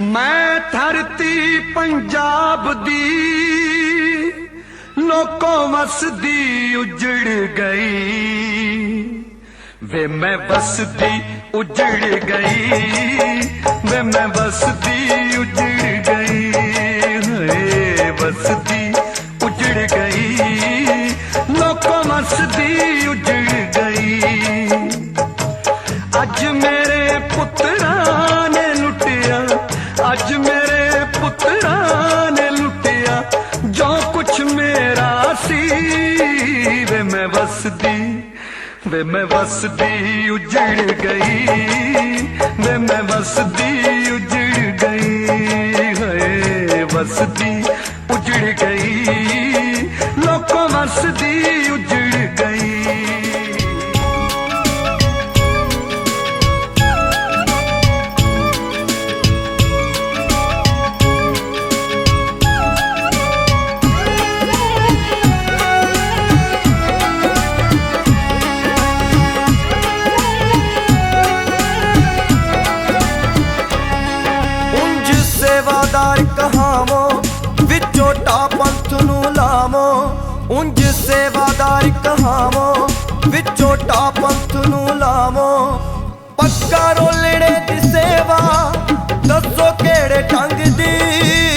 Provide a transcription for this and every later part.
ਮੈਂ ਧਰਤੀ ਪੰਜਾਬ ਦੀ, ਲੋਕੋ ਵਸਦੀ ਉਜੜ ਗਈ। ਵੇ ਮੈਂ ਵਸਦੀ ਉਜੜ ਗਈ, ਵੇ ਮੈਂ ਵਸਦੀ ਉਜੜ ਗਈ, ਹਏ ਵਸਦੀ ਉਜੜ ਗਈ। ਲੋਕੋ ਵਸਦੀ ਉਜੜ ਗਈ। ਅੱਜ ਮੇਰੇ ਪੁੱਤਰਾ ਵੇ ਮੈਂ ਵਸਦੀ ਉਜੜ ਗਈ ਵੇ ਮੈਂ ਵਸਦੀ ਰਹਾਵੋ, ਵਿੱਚੋਂ ਟਾਪੰਥ ਨੂੰ ਲਾਵੋ। ਉਂਝ ਸੇਵਾਦਾਰੀ ਕਹਾਵੋ, ਵਿੱਚੋਂ ਟਾਪੰਥ ਨੂੰ ਲਾਵੋ। ਪੱਕਾ ਰੋਲਣੇ ਦੀ ਸੇਵਾ, ਦੱਸੋ ਕਿਹੜੇ ਢੰਗ ਦੀ?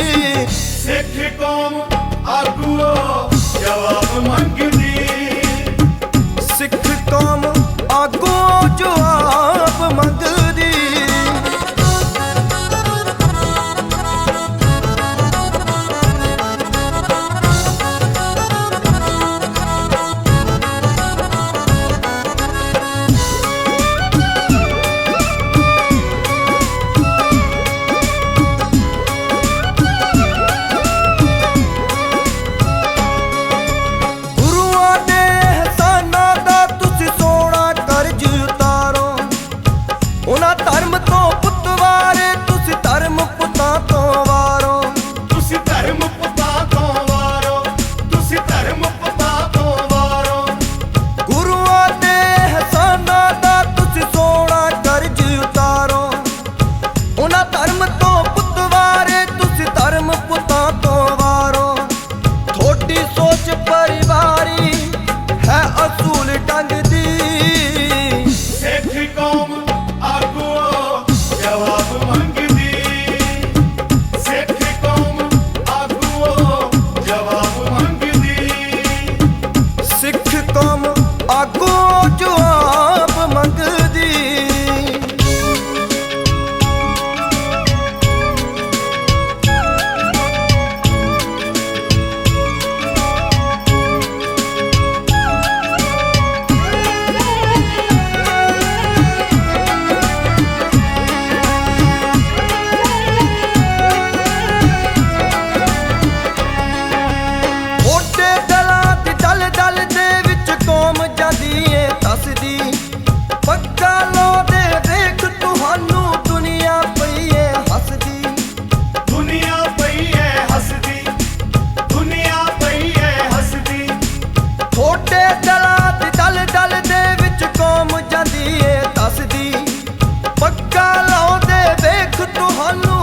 ਪੱਕਾ ਲਾਉਂਦੇ ਵੇਖ ਤੁਹਾਨੂੰ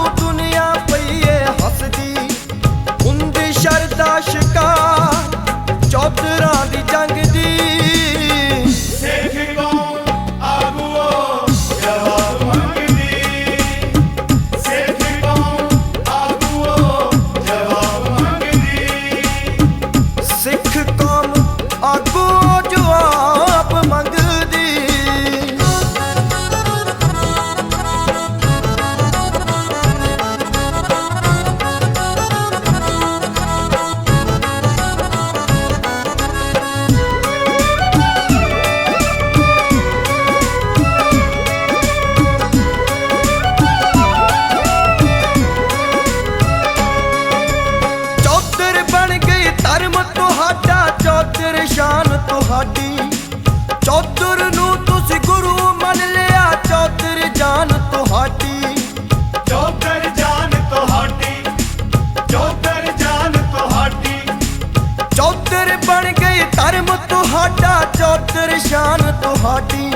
ਤੁਹਾਡਾ ਚੌਧਰ ਸ਼ਾਨ ਤੁਹਾਡੀ